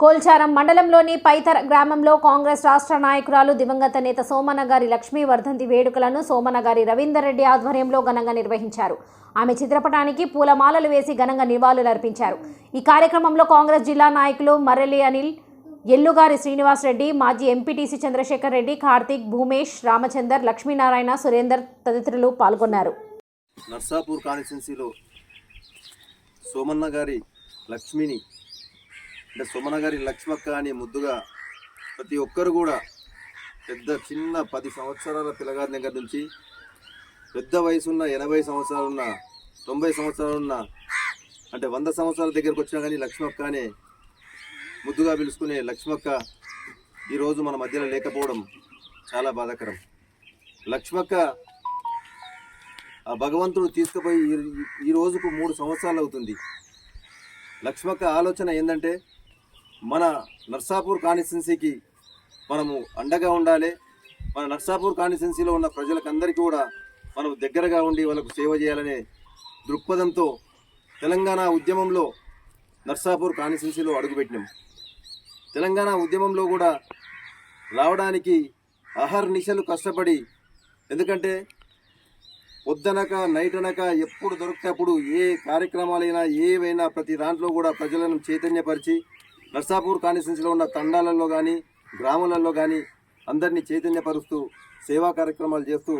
కోల్చారం మండలంలోని పైతర గ్రామంలో కాంగ్రెస్ రాష్ట్ర నాయకురాలు దివంగత నేత సోమనగారి లక్ష్మీ వర్ధంతి వేడుకలను సోమనగారి రవీందర్ రెడ్డి ఆధ్వర్యంలో ఘనంగా నిర్వహించారు. ఆమె చిత్రపటానికి పూలమాలలు వేసి ఘనంగా నివాళులర్పించారు. ఈ కార్యక్రమంలో కాంగ్రెస్ జిల్లా నాయకులు మర్రెల్లి అనిల్ ఎల్లుగారి శ్రీనివాస్ రెడ్డి మాజీ ఎంపీటీసీ చంద్రశేఖర్ రెడ్డి కార్తీక్ భూమేష్ రామచందర్ లక్ష్మీనారాయణ సురేందర్ తదితరులు పాల్గొన్నారు. నర్సాపూర్ కాన్స్టిట్యున్సీలో సోమన్న గారి లక్ష్మిని అంటే సుమన గారి లక్ష్మక్క అని ముద్దుగా ప్రతి ఒక్కరు కూడా పెద్ద చిన్న పది సంవత్సరాల పిల్లగారి దగ్గర నుంచి పెద్ద వయసున్న ఎనభై సంవత్సరాలున్న తొంభై సంవత్సరాలున్న అంటే వంద సంవత్సరాల దగ్గరకు వచ్చినా కానీ లక్ష్మక్క అనే ముద్దుగా పిలుచుకునే లక్ష్మక్క ఈరోజు మన మధ్యలో లేకపోవడం చాలా బాధాకరం. లక్ష్మక్క ఆ భగవంతుడు తీసుకుపోయి ఈ- ఈ రోజుకు మూడు సంవత్సరాలు అవుతుంది. లక్ష్మక్క ఆలోచన ఏంటంటే మన నర్సాపూర్ కాన్స్టిట్యున్సీకి మనము అండగా ఉండాలి. మన నర్సాపూర్ కాన్స్టిట్యున్సీలో ఉన్న ప్రజలకందరికీ కూడా మనం దగ్గరగా ఉండి వాళ్ళకు సేవ చేయాలనే దృక్పథంతో తెలంగాణ ఉద్యమంలో నర్సాపూర్ కాన్స్టిట్యున్సీలో అడుగుపెట్టినాం. తెలంగాణ ఉద్యమంలో కూడా రావడానికి అహర్నిశలు కష్టపడి ఎందుకంటే పొద్దనక నైట్ అనక ఎప్పుడు దొరికితే అప్పుడు ఏ కార్యక్రమాలైనా ఏవైనా ప్రతి దాంట్లో కూడా ప్రజలను చైతన్యపరిచి నర్సాపూర్ కాన్స్టిట్యున్సీలో ఉన్న తండాలలో కానీ గ్రామాలలో కానీ అందరినీ చైతన్యపరుస్తూ సేవా కార్యక్రమాలు చేస్తూ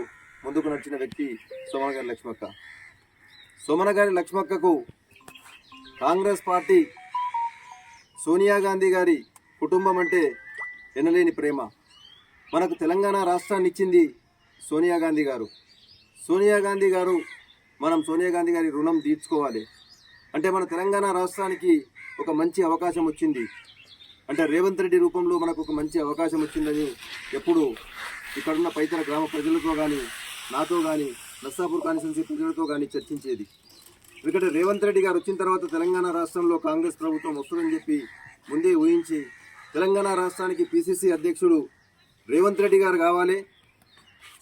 ముందుకు నడిచిన వ్యక్తి సోమన గారి లక్ష్మక్క. సోమన గారి లక్ష్మక్కకు కాంగ్రెస్ పార్టీ సోనియా గాంధీ గారి కుటుంబం అంటే ఎనలేని ప్రేమ. మనకు తెలంగాణ రాష్ట్రాన్ని ఇచ్చింది సోనియా గాంధీ గారు. సోనియా గాంధీ గారు మనం సోనియా గాంధీ గారి రుణం తీర్చుకోవాలి. అంటే మన తెలంగాణ రాష్ట్రానికి ఒక మంచి అవకాశం వచ్చింది. అంటే రేవంత్ రెడ్డి రూపంలో మనకు ఒక మంచి అవకాశం వచ్చిందని ఎప్పుడు ఇక్కడున్న పైతర గ్రామ ప్రజలతో కానీ నాతో కానీ నస్సాపూర్ కాన్స్టిట్యున్సీ ప్రజలతో కానీ చర్చించేది. ఎందుకంటే రేవంత్ రెడ్డి గారు వచ్చిన తర్వాత తెలంగాణ రాష్ట్రంలో కాంగ్రెస్ ప్రభుత్వం వస్తుందని చెప్పి ముందే ఊహించి తెలంగాణ రాష్ట్రానికి పిసిసి అధ్యక్షుడు రేవంత్ రెడ్డి గారు కావాలి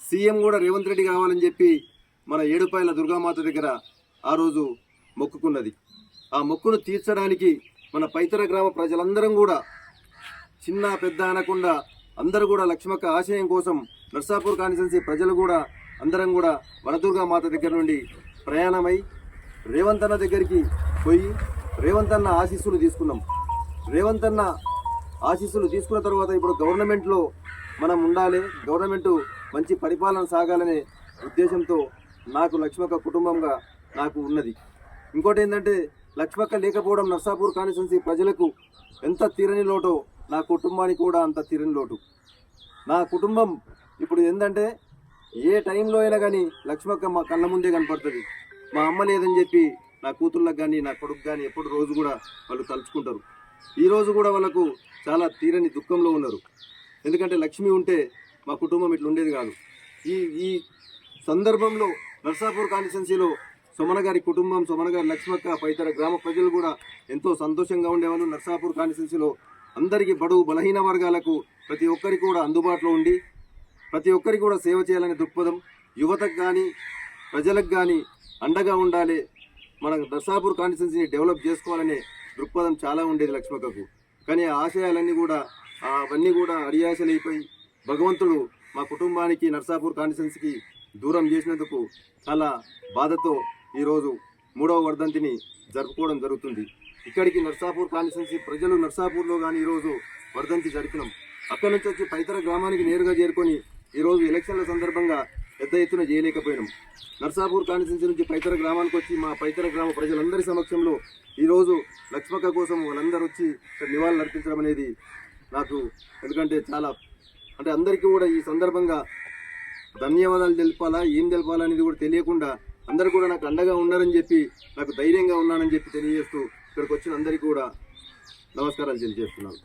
సీఎం కూడా రేవంత్ రెడ్డి కావాలని చెప్పి మన ఏడుపాయల దుర్గామాత దగ్గర ఆ రోజు మొక్కుకున్నది. ఆ మొక్కును తీర్చడానికి మన పైతర గ్రామ ప్రజలందరం కూడా చిన్న పెద్ద అనకుండా అందరూ కూడా లక్ష్మక్క ఆశయం కోసం నర్సాపూర్ కాన్స్టిట్యున్సీ ప్రజలు కూడా అందరం కూడా వనదుర్గా మాత దగ్గర నుండి ప్రయాణమై రేవంతన్న దగ్గరికి పోయి రేవంతన్న ఆశీస్సులు తీసుకున్నాం. రేవంతన్న ఆశీస్సులు తీసుకున్న తర్వాత ఇప్పుడు గవర్నమెంట్లో మనం ఉండాలి. గవర్నమెంట్ మంచి పరిపాలన సాగాలనే ఉద్దేశంతో నాకు లక్ష్మక్క కుటుంబంగా నాకు ఉన్నది. ఇంకోటి ఏంటంటే లక్ష్మక్క లేకపోవడం నర్సాపూర్ కాన్స్టిట్యున్సీ ప్రజలకు ఎంత తీరని లోటో నా కుటుంబానికి కూడా అంత తీరని లోటు. నా కుటుంబం ఇప్పుడు ఏంటంటే ఏ టైంలో అయినా కానీ లక్ష్మక్క మా కళ్ళ ముందే కనపడుతుంది. మా అమ్మ లేదని చెప్పి నా కూతుళ్ళకి కానీ నా కొడుకు కానీ ఎప్పుడు రోజు కూడా వాళ్ళు తలుచుకుంటారు. ఈరోజు కూడా వాళ్ళకు చాలా తీరని దుఃఖంలో ఉన్నారు. ఎందుకంటే లక్ష్మి ఉంటే మా కుటుంబం ఇట్లా ఉండేది కాదు. ఈ ఈ సందర్భంలో నర్సాపూర్ కాన్స్టిట్యున్సీలో సుమన గారి కుటుంబం సుమన గారి లక్ష్మక్క పైతర గ్రామ ప్రజలు కూడా ఎంతో సంతోషంగా ఉండేవాళ్ళు. నర్సాపూర్ కాన్స్టిట్యున్సీలో అందరికీ బడుగు బలహీన వర్గాలకు ప్రతి ఒక్కరికి కూడా అందుబాటులో ఉండి ప్రతి ఒక్కరికి కూడా సేవ చేయాలనే దృక్పథం యువతకు కానీ ప్రజలకు కానీ అండగా ఉండాలి. మన నర్సాపూర్ కాన్స్టిట్యున్సీని డెవలప్ చేసుకోవాలనే దృక్పథం చాలా ఉండేది లక్ష్మక్కకు. కానీ ఆ ఆశయాలన్నీ కూడా అవన్నీ కూడా అడియాసలైపోయి భగవంతుడు మా కుటుంబానికి నర్సాపూర్ కాన్స్టిట్యున్సీకి దూరం చేసినందుకు చాలా బాధతో ఈరోజు మూడవ వర్ధంతిని జరుపుకోవడం జరుగుతుంది. ఇక్కడికి నర్సాపూర్ కాన్స్టిట్యున్సీ ప్రజలు నర్సాపూర్లో కానీ ఈరోజు వర్ధంతి జరిపినాం. అక్కడి నుంచి వచ్చి పైతర గ్రామానికి నేరుగా చేరుకొని ఈరోజు ఎలక్షన్ల సందర్భంగా పెద్ద ఎత్తున చేయలేకపోయినాం. నర్సాపూర్ కాన్స్టిట్యున్సీ నుంచి పైతర గ్రామానికి వచ్చి మా పైతర గ్రామ ప్రజలందరి సమక్షంలో ఈరోజు లక్ష్మక్క కోసం వాళ్ళందరూ వచ్చి నివాళులు అర్పించడం అనేది నాకు ఎందుకంటే చాలా అంటే అందరికీ కూడా ఈ సందర్భంగా ధన్యవాదాలు తెలిపాలా ఏం తెలపాలా అనేది కూడా తెలియకుండా అందరు కూడా నాకు అండగా ఉన్నారని చెప్పి నాకు ధైర్యంగా ఉన్నానని చెప్పి తెలియజేస్తూ ఇక్కడికి వచ్చిన అందరికీ కూడా నమస్కారాలు తెలియజేస్తున్నాను.